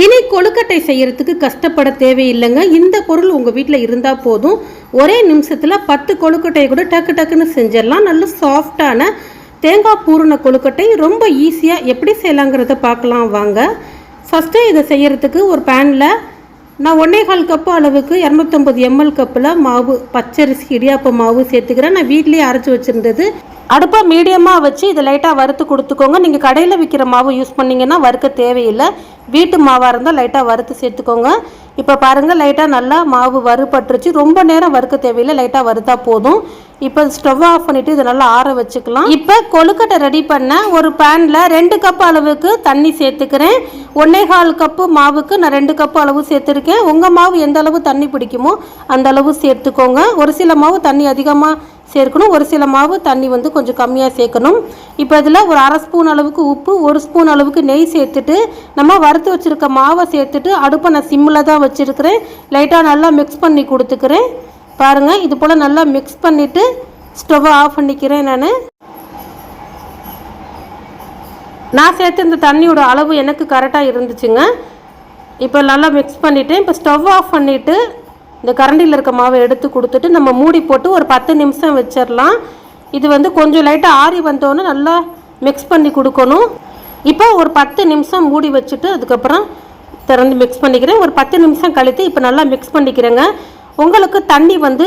இனி கொழுக்கட்டை செய்யறதுக்கு கஷ்டப்பட தேவையில்லைங்க. இந்த பொருள் உங்கள் வீட்டில் இருந்தால் போதும். ஒரே நிமிஷத்தில் பத்து கொழுக்கட்டையை கூட டக்கு டக்குன்னு செஞ்சிடலாம். நல்ல சாஃப்டான தேங்காய் பூரண கொழுக்கட்டை ரொம்ப ஈஸியாக எப்படி செய்யலாங்கிறத பார்க்கலாம் வாங்க. ஃபஸ்ட்டு இதை செய்கிறதுக்கு ஒரு பேனில் நான் ஒன்றே கால் கப்பு அளவுக்கு இரநூத்தம்பது எம்எல் கப்பில் மாவு பச்சரிசி இடியாப்ப மாவு சேர்த்துக்கிறேன். நான் வீட்லேயே அரைச்சி வச்சுருந்தது அடுப்பை மீடியமாக வச்சு இதை லைட்டாக வறுத்து கொடுத்துக்கோங்க. நீங்கள் கடையில் விற்கிற மாவு யூஸ் பண்ணிங்கன்னா வறுக்க தேவையில்லை. வீட்டு மாவாக இருந்தால் லைட்டாக வறுத்து சேர்த்துக்கோங்க. இப்போ பாருங்கள் லைட்டாக நல்லா மாவு வறுபட்டுருச்சு. ரொம்ப நேரம் வறுக்க தேவையில்லை. லைட்டாக வறுத்தா போதும். இப்போ ஸ்டவ் ஆஃப் பண்ணிவிட்டு இதை நல்லா ஆற வச்சுக்கலாம். இப்போ கொழுக்கட்டை ரெடி பண்ண ஒரு பேனில் ரெண்டு கப் அளவுக்கு தண்ணி சேர்த்துக்கிறேன். ஒன்றே கால் கப்பு மாவுக்கு நான் ரெண்டு கப்பு அளவு சேர்த்துருக்கேன். உங்கள் மாவு எந்த அளவு தண்ணி பிடிக்குமோ அந்த அளவு சேர்த்துக்கோங்க. ஒரு சில மாவு தண்ணி அதிகமாக சேர்க்கணும். ஒரு சில மாவு தண்ணி வந்து கொஞ்சம் கம்மியாக சேர்க்கணும். இப்போ இதில் ஒரு அரை ஸ்பூன் அளவுக்கு உப்பு ஒரு ஸ்பூன் அளவுக்கு நெய் சேர்த்துட்டு நம்ம வறுத்து வச்சுருக்க மாவை சேர்த்துட்டு அடுப்பை நான் சிம்மில் தான் வச்சுருக்கிறேன். லைட்டாக நல்லா மிக்ஸ் பண்ணி கொடுத்துக்கிறேன். பாருங்கள் இது போல் நல்லா மிக்ஸ் பண்ணிவிட்டு ஸ்டவ்வை ஆஃப் பண்ணிக்கிறேன் நான். நான் சேர்த்து இந்த தண்ணியோட அளவு எனக்கு கரெக்டாக இருந்துச்சுங்க. இப்போ நல்லா மிக்ஸ் பண்ணிவிட்டேன் இப்போ ஸ்டவ் ஆஃப் பண்ணிவிட்டு இந்த கரண்டியில் இருக்க மாவை எடுத்து கொடுத்துட்டு நம்ம மூடி போட்டு ஒரு பத்து நிமிஷம் வச்சிடலாம் இது வந்து கொஞ்சம் லைட்டாக ஆறி வந்தோன்னே நல்லா மிக்ஸ் பண்ணி கொடுக்கணும். இப்போ ஒரு பத்து நிமிஷம் மூடி வச்சுட்டு அதுக்கப்புறம் திறந்து மிக்ஸ் பண்ணிக்கிறேன். ஒரு பத்து நிமிஷம் கழித்து இப்போ நல்லா மிக்ஸ் பண்ணிக்கிறேங்க. உங்களுக்கு தண்ணி வந்து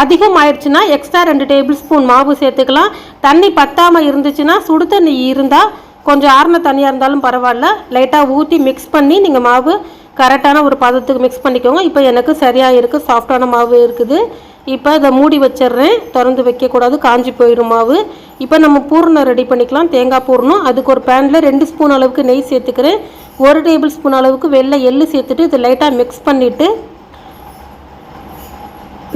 அதிகம் ஆயிடுச்சுன்னா எக்ஸ்ட்ரா ரெண்டு டேபிள் ஸ்பூன் மாவு சேர்த்துக்கலாம். தண்ணி பத்தாமல் இருந்துச்சுன்னா சுடு தண்ணி இருந்தால் கொஞ்சம் ஆறுன தண்ணியாக இருந்தாலும் பரவாயில்ல. லைட்டாக ஊற்றி மிக்ஸ் பண்ணி நீங்கள் மாவு கரெக்டான ஒரு பதத்துக்கு மிக்ஸ் பண்ணிக்கோங்க. இப்போ எனக்கு சரியாக இருக்குது சாஃப்டான மாவு இருக்குது. இப்போ இதை மூடி வச்சிடுறேன். திறந்து வைக்கக்கூடாது காஞ்சி போயிடும் மாவு. இப்போ நம்ம பூரணம் ரெடி பண்ணிக்கலாம். தேங்காய் பூர்ணம். அதுக்கு ஒரு பேனில் ரெண்டு ஸ்பூன் அளவுக்கு நெய் சேர்த்துக்கிறேன். ஒரு டேபிள் ஸ்பூன் அளவுக்கு வெள்ளை எள்ளு சேர்த்துட்டு இதை லைட்டாக மிக்ஸ் பண்ணிவிட்டு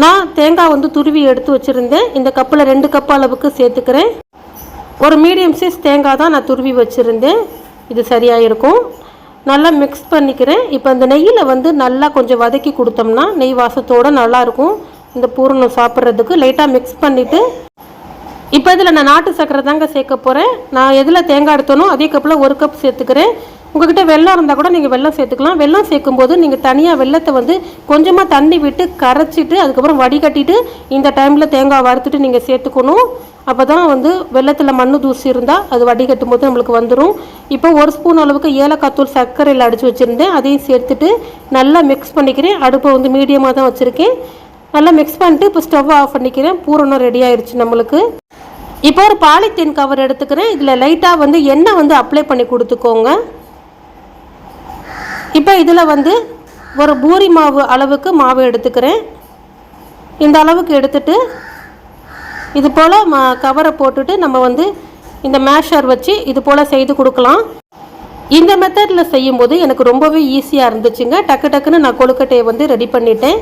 நான் தேங்காய் வந்து துருவி எடுத்து வச்சுருந்தேன். இந்த கப்பில் ரெண்டு கப் அளவுக்கு சேர்த்துக்கிறேன். ஒரு மீடியம் சைஸ் தேங்காய் தான் நான் துருவி வச்சுருந்தேன். இது சரியாக இருக்கும். நல்லா மிக்ஸ் பண்ணிக்கிறேன். இப்போ இந்த நெய்யில் வந்து நல்லா கொஞ்சம் வதக்கி கொடுத்தோம்னா நெய் வாசத்தோடு நல்லாயிருக்கும் இந்த பூரணம் சாப்பிட்றதுக்கு லைட்டாக மிக்ஸ் பண்ணிவிட்டு இப்போ இதில் நான் நாட்டு சக்கரை தாங்க சேர்க்க போகிறேன் நான் எதில் தேங்காய் எடுத்தனோ அதே கப்பில் ஒரு கப் சேர்த்துக்கிறேன். உங்ககிட்ட வெள்ளம் இருந்தால் கூட நீங்கள் வெள்ளம் சேர்த்துக்கலாம். வெல்லம் சேர்க்கும்போது நீங்கள் தனியாக வெள்ளத்தை வந்து கொஞ்சமாக தண்ணி விட்டு கரைச்சிட்டு அதுக்கப்புறம் வடிகட்டிட்டு இந்த டைமில் தேங்காய் வறுத்துட்டு நீங்கள் சேர்த்துக்கணும். அப்போ தான் வந்து வெள்ளத்தில் மண்ணு தூசி இருந்தால் அது வடிகட்டும் போது நம்மளுக்கு வந்துடும் இப்போ ஒரு ஸ்பூன் அளவுக்கு ஏலக்காய் தூள் சர்க்கரையில் அடித்து வச்சுருந்தேன். அதையும் சேர்த்துட்டு நல்லா மிக்ஸ் பண்ணிக்கிறேன். அடுப்பை வந்து மீடியமாக தான் வச்சுருக்கேன். நல்லா மிக்ஸ் பண்ணிட்டு இப்போ ஸ்டவ் ஆஃப் பண்ணிக்கிறேன். பூரணம் ரெடி ஆயிடுச்சு நம்மளுக்கு. இப்போ ஒரு பாலித்தீன் கவர் எடுத்துக்கிறேன். இதில் லைட்டாக வந்து எண்ணெய் வந்து அப்ளை பண்ணி கொடுத்துக்கோங்க. இப்போ இதில் வந்து ஒரு பூரி மாவு அளவுக்கு மாவு எடுத்துக்கிறேன். இந்த அளவுக்கு எடுத்துட்டு இது போல் மா கவரை போட்டுட்டு நம்ம வந்து இந்த மேஷர் வச்சு இது போல் செய்து கொடுக்கலாம். இந்த மெத்தடில் செய்யும்போது எனக்கு ரொம்பவே ஈஸியாக இருந்துச்சுங்க. டக்கு டக்குன்னு நான் கொழுக்கட்டையை வந்து ரெடி பண்ணிட்டேன்.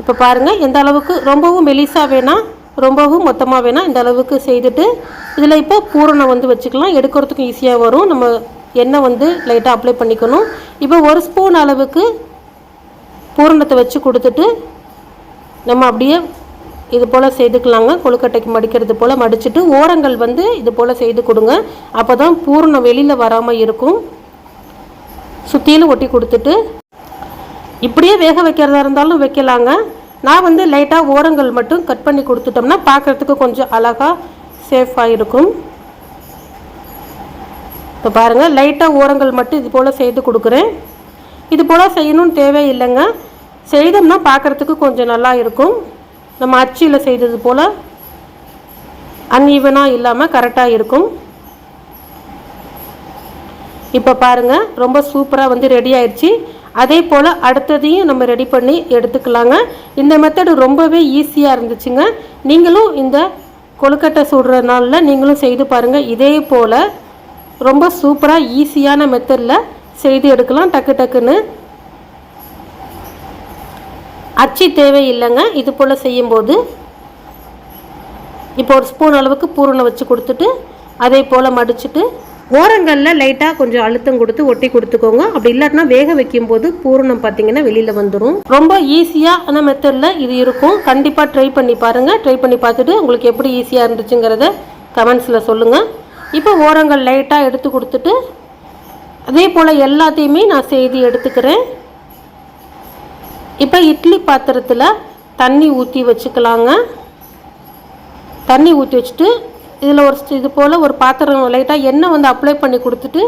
இப்போ பாருங்கள் எந்த அளவுக்கு ரொம்பவும் மெலிசாக வேணாம் ரொம்பவும் மொத்தமாக வேணாம் இந்த அளவுக்கு செய்துட்டு இதில் இப்போ பூரணம் வந்து வச்சுக்கலாம். எடுக்கிறதுக்கும் ஈஸியாக வரும். நம்ம எண்ணெய் வந்து லைட்டாக அப்ளை பண்ணிக்கணும். இப்போ ஒரு ஸ்பூன் அளவுக்கு பூரணத்தை வச்சு கொடுத்துட்டு நம்ம அப்படியே இது போல் செய்துக்கலாங்க. கொழுக்கட்டைக்கு மடிக்கிறது போல் மடிச்சுட்டு ஓரங்கள் வந்து இது போல் செய்து கொடுங்க. அப்போ தான் பூரணம் வெளியில் வராமல் இருக்கும். சுற்றிலும் ஒட்டி கொடுத்துட்டு இப்படியே வேக வைக்கிறதா இருந்தாலும் வைக்கலாங்க. நான் வந்து லைட்டாக ஓரங்கள் மட்டும் கட் பண்ணி கொடுத்துட்டோம்னா பார்க்குறதுக்கு கொஞ்சம் அழகாக சேஃபாக இருக்கும். இப்போ பாருங்கள் லைட்டாக ஓரங்கள் மட்டும் இது போல் செய்து கொடுக்குறேன். இது போல் செய்யணும்னு தேவையில்லைங்க செய்தோம்னா பார்க்குறதுக்கு கொஞ்சம் நல்லா இருக்கும். நம்ம அச்சியில் செய்தது போல் அன்ஈவனாக இல்லாமல் கரெக்டாக இருக்கும். இப்போ பாருங்கள் ரொம்ப சூப்பராக வந்து ரெடி ஆயிடுச்சு அதே போல் அடுத்ததையும் நம்ம ரெடி பண்ணி எடுத்துக்கலாங்க. இந்த மெத்தடு ரொம்பவே ஈஸியாக இருந்துச்சுங்க. நீங்களும் இந்த கொழுக்கட்டை சுடுற நாளில் நீங்களும் செய்து பாருங்கள் இதே போல் ரொம்ப சூப்பராக ஈஸியான மெத்தடில் செய்து எடுக்கலாம் டக்கு டக்குன்னு. அச்சு தேவையில்லைங்க. இது போல் செய்யும்போது இப்போ ஒரு ஸ்பூன் அளவுக்கு பூரணை வச்சு கொடுத்துட்டு அதே போல் மடிச்சுட்டு ஓரங்களில் லைட்டாக கொஞ்சம் அழுத்தம் கொடுத்து ஒட்டி கொடுத்துக்கோங்க. அப்படி இல்லாட்டினா வேக வைக்கும்போது பூரணம் பார்த்தீங்கன்னா வெளியில் வந்துடும் ரொம்ப ஈஸியான மெத்தடில் இது இருக்கும். கண்டிப்பாக ட்ரை பண்ணி பாருங்கள் ட்ரை பண்ணி பார்த்துட்டு உங்களுக்கு எப்படி ஈஸியாக இருந்துச்சுங்கிறத கமெண்ட்ஸில் சொல்லுங்கள் இப்போ ஓரங்கள் லைட்டாக எடுத்து கொடுத்துட்டு அதே போல் எல்லாத்தையுமே நான் செய்து எடுத்துக்கிறேன். இப்போ இட்லி பாத்திரத்தில் தண்ணி ஊற்றி வச்சுக்கலாங்க. தண்ணி ஊற்றி வச்சுட்டு இதில் ஒரு இது போல் ஒரு பாத்திரம் லைட்டாக எண்ணெய் வந்து அப்ளை பண்ணி கொடுத்துட்டு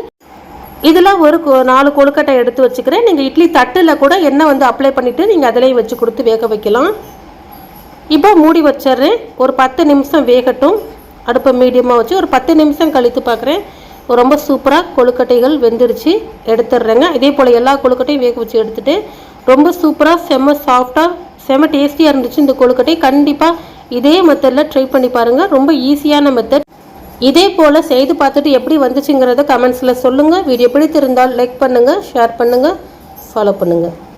இதில் ஒரு கொ- நாலு கொழுக்கட்டை எடுத்து வச்சுக்கிறேன். நீங்கள் இட்லி தட்டில் கூட எண்ணெய் வந்து அப்ளை பண்ணிவிட்டு நீங்கள் அதிலையும் வச்சு கொடுத்து வேக வைக்கலாம். இப்போ மூடி வச்சிடுறேன். ஒரு பத்து நிமிஷம் வேகட்டும். அடுப்பை மீடியமாக வச்சு ஒரு பத்து நிமிஷம் கழித்து பார்க்குறேன். ரொம்ப சூப்பராக கொழுக்கட்டைகள் வெந்துருச்சு. எடுத்துடுறேங்க. இதே போல் எல்லா கொழுக்கட்டையும் வேக வச்சு எடுத்துகிட்டு ரொம்ப சூப்பராக செம்ம சாஃப்டாக செம்ம டேஸ்டியாக இருந்துச்சு இந்த கொழுக்கட்டை. கண்டிப்பாக இதே மெத்தடில் ட்ரை பண்ணி பாருங்கள் ரொம்ப ஈஸியான மெத்தட் இதே போல் செய்து பார்த்துட்டு எப்படி வந்துச்சுங்கிறத கமெண்ட்ஸில் சொல்லுங்கள் வீடியோ பிடித்திருந்தால் லைக் பண்ணுங்கள் ஷேர் பண்ணுங்கள் ஃபாலோ பண்ணுங்கள்